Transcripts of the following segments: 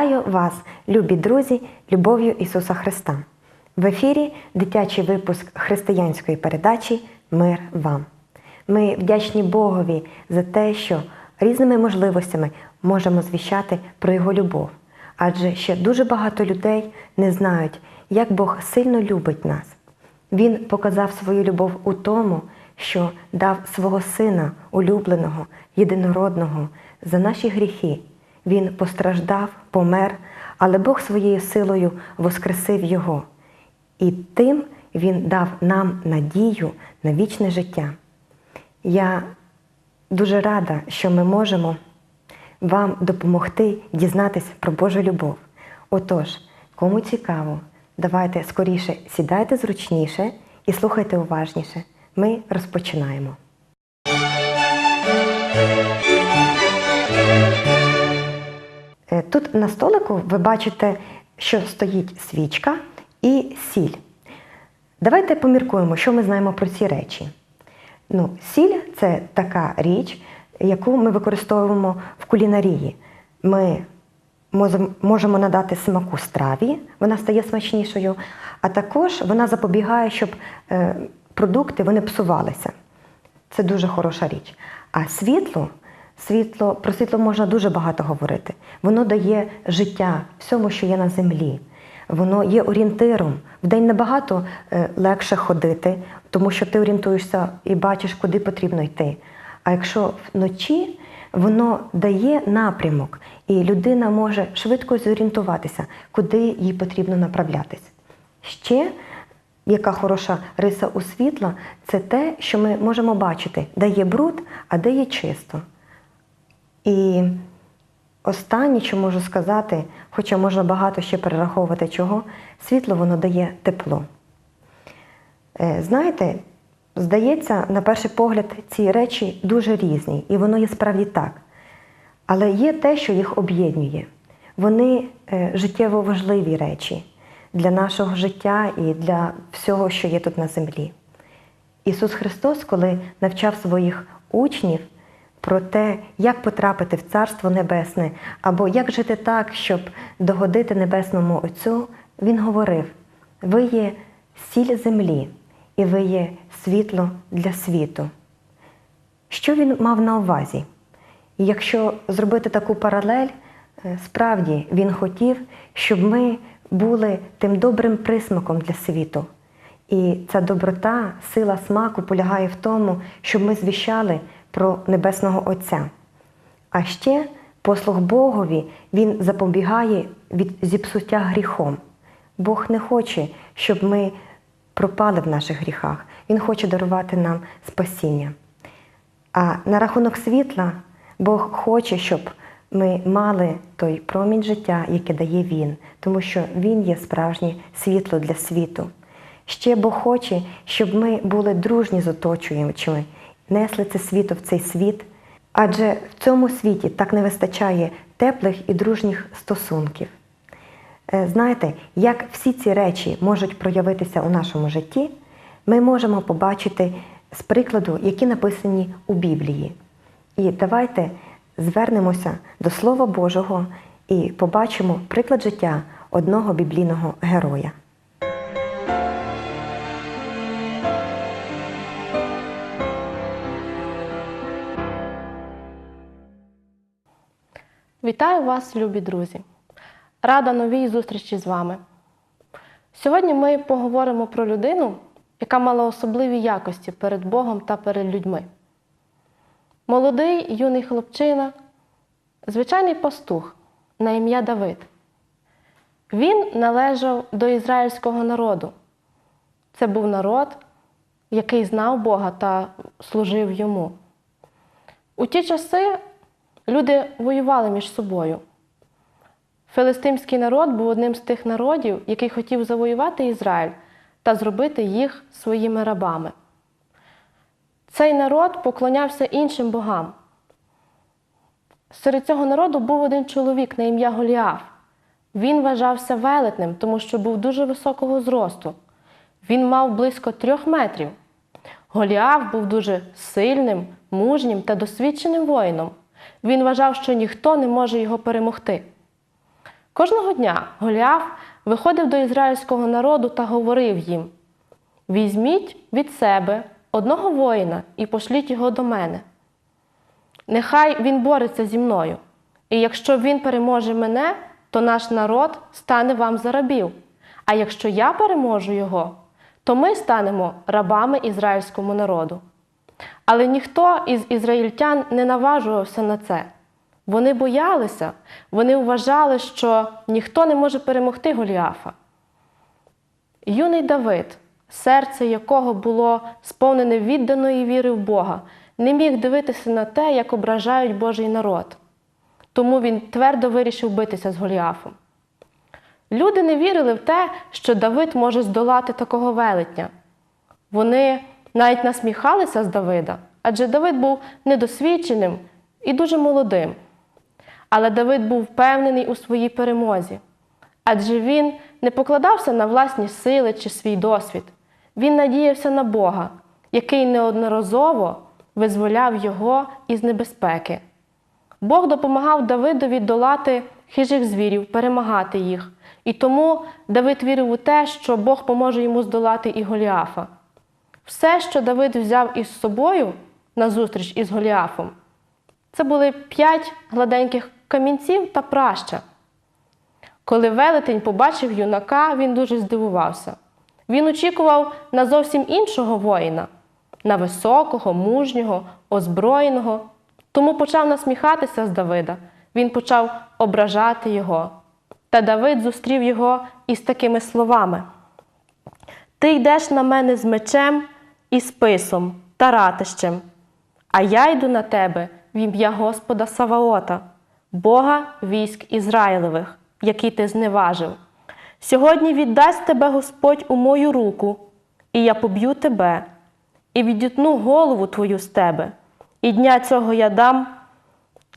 Вітаю вас, любі друзі, любов'ю Ісуса Христа. В ефірі дитячий випуск християнської передачі Мир вам. Ми вдячні Богові за те, що різними можливостями можемо звіщати про Його любов. Адже ще дуже багато людей не знають, як Бог сильно любить нас. Він показав свою любов у тому, що дав свого Сина, улюбленого, єдинородного, за наші гріхи. Він постраждав, помер, але Бог своєю силою воскресив Його. І тим Він дав нам надію на вічне життя. Я дуже рада, що ми можемо вам допомогти дізнатися про Божу любов. Отож, кому цікаво, давайте скоріше сідайте зручніше і слухайте уважніше. Ми розпочинаємо. Тут на столику ви бачите, що стоїть свічка і сіль. Давайте поміркуємо, що ми знаємо про ці речі. Ну, сіль це така річ, яку ми використовуємо в кулінарії. Ми можемо надати смаку страві, вона стає смачнішою, а також вона запобігає, щоб е, продукти вони псувалися. Це дуже хороша річ. А світло, світло, про світло можна дуже багато говорити. Воно дає життя всьому, що є на землі. Воно є орієнтиром. Вдень набагато е, легше ходити, тому що ти орієнтуєшся і бачиш, куди потрібно йти. А якщо вночі воно дає напрямок, і людина може швидко зорієнтуватися, куди їй потрібно направлятись. Ще яка хороша риса у світла, це те, що ми можемо бачити, де є бруд, а де є чисто. І останнє, що можу сказати, хоча можна багато ще перераховувати чого, світло воно дає тепло. Е, Знаєте, здається, на перший погляд, ці речі дуже різні, і воно є справді так. Але є те, що їх об'єднує. Вони е, життєво важливі речі для нашого життя і для всього, що є тут на землі. Ісус Христос, коли навчав своїх учнів про те, як потрапити в Царство Небесне, або як жити так, щоб догодити Небесному Отцю, Він говорив: ви є сіль землі, і ви є світло для світу. Що він мав на увазі? І якщо зробити таку паралель, е, справді він хотів, щоб ми були тим добрим присмаком для світу. І ця доброта, сила смаку полягає в тому, щоб ми звіщали про Небесного Отця. А ще послуг Богові він запобігає від зіпсуття гріхом. Бог не хоче, щоб ми пропали в наших гріхах. Він хоче дарувати нам спасіння. А на рахунок світла Бог хоче, щоб ми мали той промінь життя, який дає Він, тому що Він є справжнє світло для світу. Ще Бог хоче, щоб ми були дружні з оточуючими, несли це світло в цей світ, адже в цьому світі так не вистачає теплих і дружніх стосунків. Е, Знаєте, як всі ці речі можуть проявитися у нашому житті, ми можемо побачити з прикладу, які написані у Біблії. І давайте звернемося до Слова Божого і побачимо приклад життя одного біблійного героя. Вітаю вас, любі друзі! Рада новій зустрічі з вами. Сьогодні ми поговоримо про людину, яка мала особливі якості перед Богом та перед людьми. Молодий юний хлопчина, звичайний пастух на ім'я Давид. Він належав до ізраїльського народу. Це був народ, який знав Бога та служив йому. У ті часи люди воювали між собою. Филистимський народ був одним з тих народів, який хотів завоювати Ізраїль та зробити їх своїми рабами. Цей народ поклонявся іншим богам. Серед цього народу був один чоловік на ім'я Голіаф. Він вважався велетним, тому що був дуже високого зросту. Він мав близько трьох метрів. Голіаф був дуже сильним, мужнім та досвідченим воїном. Він вважав, що ніхто не може його перемогти. Кожного дня Голіаф виходив до ізраїльського народу та говорив їм: Візьміть від себе одного воїна і пошліть його до мене. Нехай він бореться зі мною, і якщо він переможе мене, то наш народ стане вам за рабів. А якщо я переможу його, то ми станемо рабами ізраїльському народу. Але ніхто із ізраїльтян не наважувався на це. Вони боялися, вони вважали, що ніхто не може перемогти Голіафа. Юний Давид, серце якого було сповнене відданої віри в Бога, не міг дивитися на те, як ображають Божий народ. Тому він твердо вирішив битися з Голіафом. Люди не вірили в те, що Давид може здолати такого велетня. Вони навіть насміхалися з Давида, адже Давид був недосвідченим і дуже молодим. Але Давид був впевнений у своїй перемозі, адже він не покладався на власні сили чи свій досвід. Він надіявся на Бога, який неодноразово визволяв його із небезпеки. Бог допомагав Давидові долати хижих звірів, перемагати їх. І тому Давид вірив у те, що Бог поможе йому здолати і Голіафа. Все, що Давид взяв із собою на зустріч із Голіафом, це були п'ять гладеньких камінців та праща. Коли велетень побачив юнака, він дуже здивувався. Він очікував на зовсім іншого воїна, на високого, мужнього, озброєного, тому почав насміхатися з Давида. Він почав ображати його. Та Давид зустрів його із такими словами: Ти йдеш на мене з мечем і списом та ратищем, а я йду на тебе в ім'я Господа Саваота, Бога військ Ізраїлевих, який ти зневажив. Сьогодні віддасть тебе Господь у мою руку, і я поб'ю тебе, і відітну голову твою з тебе, і дня цього я дам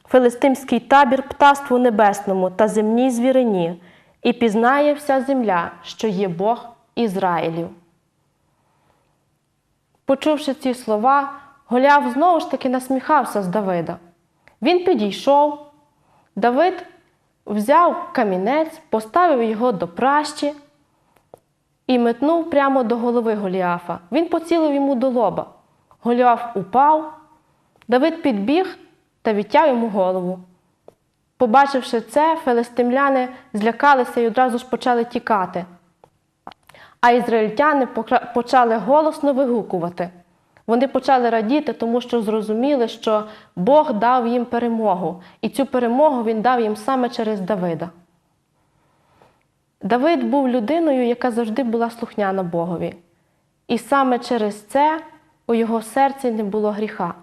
филистимський табір птаству небесному та земній звірині, і пізнає вся земля, що є Бог Ізраїлів. Почувши ці слова, Голіаф знову ж таки насміхався з Давида. Він підійшов, Давид взяв камінець, поставив його до пращі і метнув прямо до голови Голіафа. Він поцілив йому до лоба. Голіаф упав, Давид підбіг та відтяв йому голову. Побачивши це, филистимляни злякалися і одразу ж почали тікати. А ізраїльтяни почали голосно вигукувати. Вони почали радіти, тому що зрозуміли, що Бог дав їм перемогу, і цю перемогу він дав їм саме через Давида. Давид був людиною, яка завжди була слухняна Богові. І саме через це у його серці не було гріха.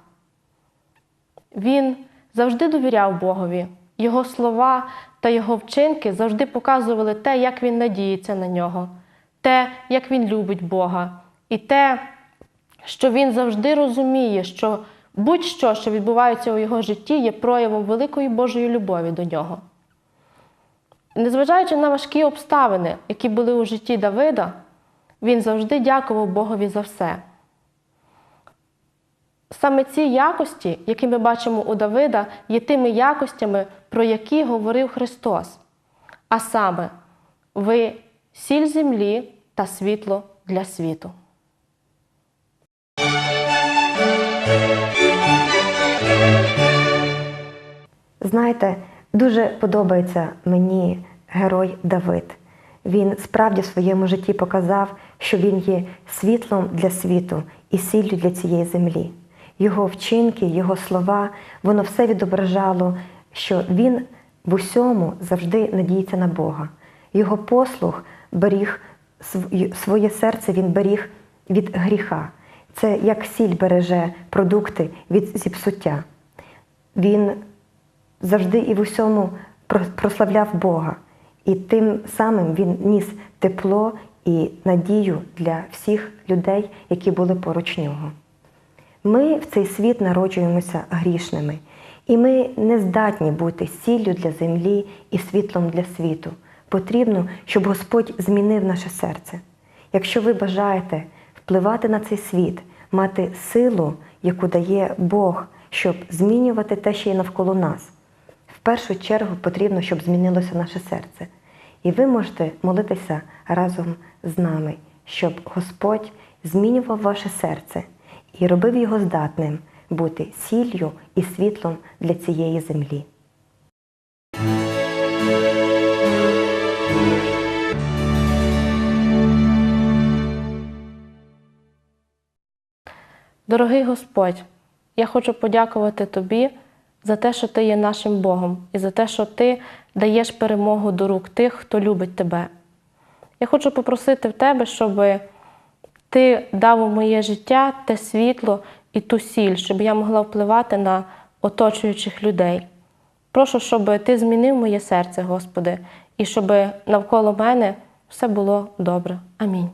Він завжди довіряв Богові. Його слова та його вчинки завжди показували те, як він надіється на нього, те, як він любить Бога, і те, що він завжди розуміє, що будь-що, що відбувається у його житті, є проявом великої Божої любові до нього. Незважаючи на важкі обставини, які були у житті Давида, він завжди дякував Богові за все. Саме ці якості, які ми бачимо у Давида, є тими якостями, про які говорив Христос. А саме, ви сіль землі та світло для світу. Знаєте, дуже подобається мені герой Давид. Він справді в своєму житті показав, що він є світлом для світу і сіллю для цієї землі. Його вчинки, його слова, воно все відображало, що він в усьому завжди надіється на Бога. Його послуг беріг своє серце, він беріг від гріха. Це як сіль береже продукти від зіпсуття. Він завжди і в усьому прославляв Бога. І тим самим він ніс тепло і надію для всіх людей, які були поруч нього. Ми в цей світ народжуємося грішними, і ми не здатні бути сіллю для землі і світлом для світу. Потрібно, щоб Господь змінив наше серце. Якщо ви бажаєте впливати на цей світ, мати силу, яку дає Бог, щоб змінювати те, що є навколо нас, в першу чергу потрібно, щоб змінилося наше серце. І ви можете молитися разом з нами, щоб Господь змінював ваше серце і робив його здатним бути сіллю і світлом для цієї землі. Дорогий Господь, я хочу подякувати Тобі за те, що Ти є нашим Богом, і за те, що Ти даєш перемогу до рук тих, хто любить Тебе. Я хочу попросити в Тебе, щоб Ти дав у моє життя те світло і ту сіль, щоб я могла впливати на оточуючих людей. Прошу, щоб Ти змінив моє серце, Господи, і щоб навколо мене все було добре. Амінь.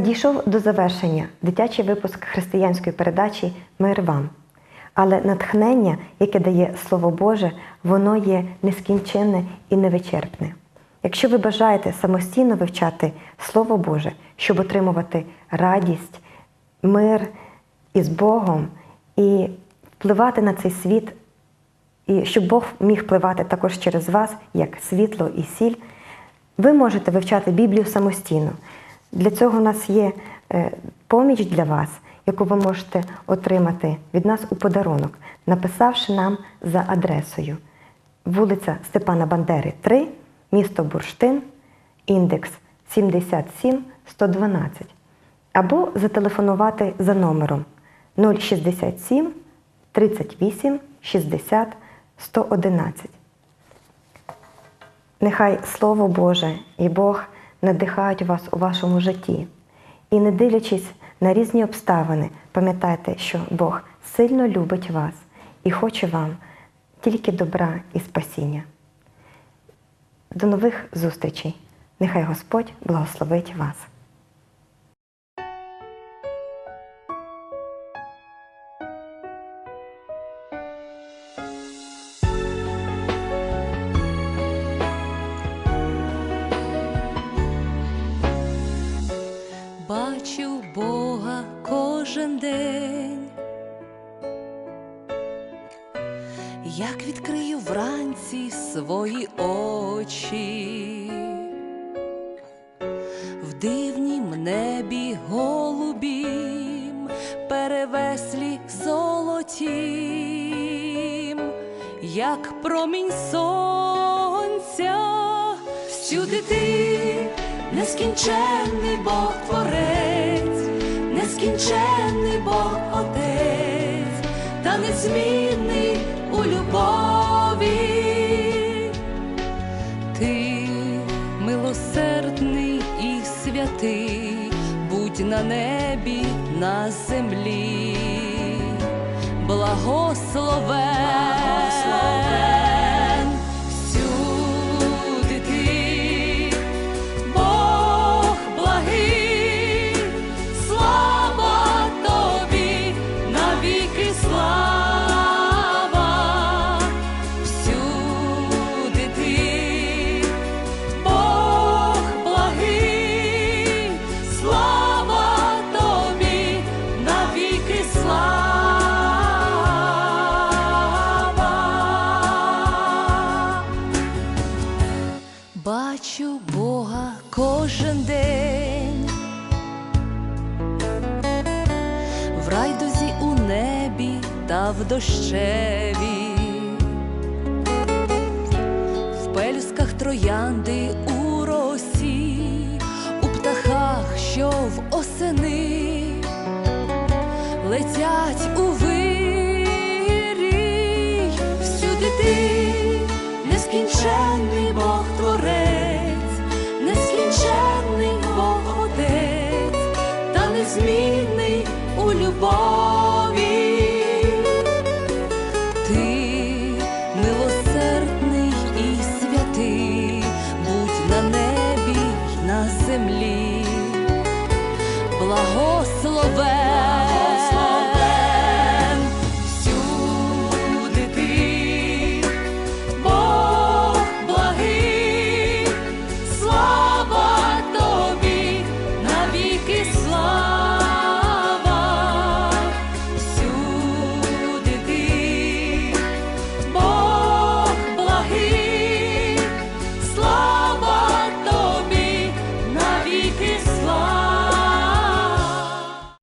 Надійшов до завершення дитячий випуск християнської передачі Мир вам. Але натхнення, яке дає Слово Боже, воно є нескінченне і невичерпне. Якщо ви бажаєте самостійно вивчати Слово Боже, щоб отримувати радість, мир із Богом і впливати на цей світ, і щоб Бог міг впливати також через вас, як світло і сіль, ви можете вивчати Біблію самостійно. Для цього у нас є е, поміч для вас, яку ви можете отримати від нас у подарунок, написавши нам за адресою вулиця Степана Бандери, 3, місто Бурштин, індекс 77112, або зателефонувати за номером 067 38 60 111. Нехай Слово Боже і Бог надихають вас у вашому житті. І не дивлячись на різні обставини, пам'ятайте, що Бог сильно любить вас і хоче вам тільки добра і спасіння. До нових зустрічей! Нехай Господь благословить вас. Дивнім небі голубім, перевеслі золотім, як промінь сонця, всюди ти нескінченний Бог Творець, нескінченний Бог Отець, та незмінний у любові. На небі, на землі, благословен в дощеві, в пелюсках троянди у росі, у птахах, що в осени. Летять у вирій, всюди ти, нескінченний Бог Творець, нескінченний Бог Отець, та незмінний у любові.